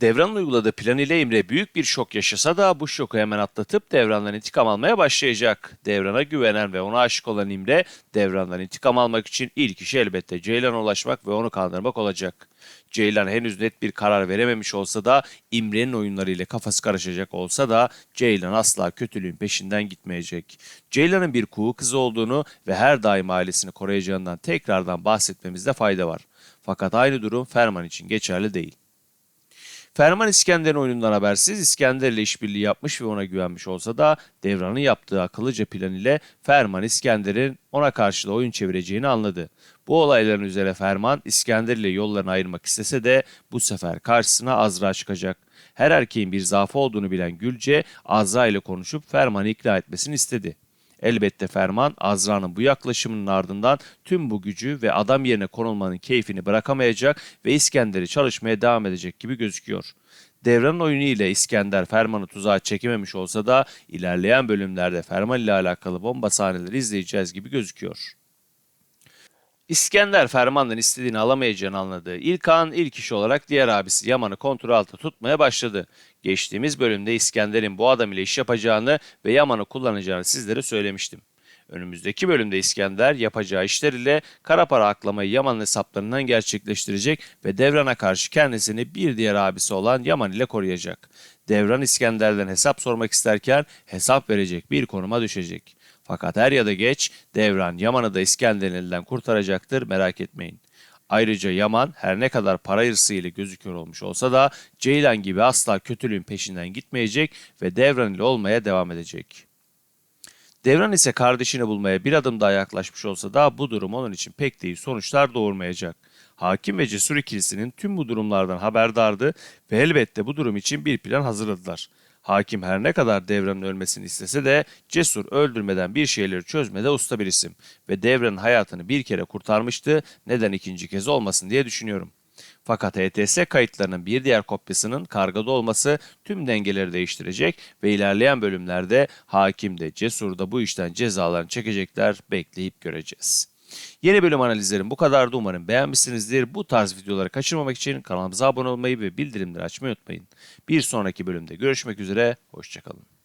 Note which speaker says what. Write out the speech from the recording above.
Speaker 1: Devran'ın uyguladığı plan ile Emre büyük bir şok yaşasa da bu şoku hemen atlatıp Devran'dan intikam almaya başlayacak. Devran'a güvenen ve ona aşık olan İmre, Devran'dan intikam almak için ilk işi elbette Ceylan'a ulaşmak ve onu kandırmak olacak. Ceylan henüz net bir karar verememiş olsa da İmre'nin oyunlarıyla kafası karışacak olsa da Ceylan asla kötülüğün peşinden gitmeyecek. Ceylan'ın bir kuğu kızı olduğunu ve her daim ailesini koruyacağından tekrardan bahsetmemizde fayda var. Fakat aynı durum Ferman için geçerli değil. Ferman İskender'in oyunundan habersiz İskender ile işbirliği yapmış ve ona güvenmiş olsa da Devran'ın yaptığı akıllıca plan ile Ferman İskender'in ona karşı da oyun çevireceğini anladı. Bu olayların üzerine Ferman İskender ile yollarını ayırmak istese de bu sefer karşısına Azra çıkacak. Her erkeğin bir zaafı olduğunu bilen Gülce Azra ile konuşup Ferman'ı ikna etmesini istedi. Elbette Ferman Azra'nın bu yaklaşımının ardından tüm bu gücü ve adam yerine konulmanın keyfini bırakamayacak ve İskender'i çalışmaya devam edecek gibi gözüküyor. Devran'ın oyunu ile İskender Ferman'ı tuzağa çekememiş olsa da ilerleyen bölümlerde Ferman ile alakalı bomba sahneleri izleyeceğiz gibi gözüküyor. İskender Ferman'dan istediğini alamayacağını anladığı ilk an ilk iş olarak diğer abisi Yaman'ı kontrol altında tutmaya başladı. Geçtiğimiz bölümde İskender'in bu adam ile iş yapacağını ve Yaman'ı kullanacağını sizlere söylemiştim. Önümüzdeki bölümde İskender yapacağı işler ile kara para aklamayı Yaman'ın hesaplarından gerçekleştirecek ve Devran'a karşı kendisini bir diğer abisi olan Yaman ile koruyacak. Devran İskender'den hesap sormak isterken hesap verecek bir konuma düşecek. Fakat er ya da geç Devran Yaman'ı da İskender'in elinden kurtaracaktır merak etmeyin. Ayrıca Yaman her ne kadar para hırsı ile gözüküyor olmuş olsa da Ceylan gibi asla kötülüğün peşinden gitmeyecek ve Devran ile olmaya devam edecek. Devran ise kardeşini bulmaya bir adım daha yaklaşmış olsa da bu durum onun için pek de iyi sonuçlar doğurmayacak. Hakim ve Cesur ikilisinin tüm bu durumlardan haberdardı ve elbette bu durum için bir plan hazırladılar. Hakim her ne kadar Devran'ın ölmesini istese de Cesur öldürmeden bir şeyleri çözmede usta bir isim ve Devran'ın hayatını bir kere kurtarmıştı neden ikinci kez olmasın diye düşünüyorum. Fakat ETS kayıtlarının bir diğer kopyasının kargada olması tüm dengeleri değiştirecek ve ilerleyen bölümlerde hakim de cesur da bu işten cezalarını çekecekler bekleyip göreceğiz. Yeni bölüm analizlerim bu kadardı. Umarım beğenmişsinizdir. Bu tarz videoları kaçırmamak için kanalımıza abone olmayı ve bildirimleri açmayı unutmayın. Bir sonraki bölümde görüşmek üzere. Hoşçakalın.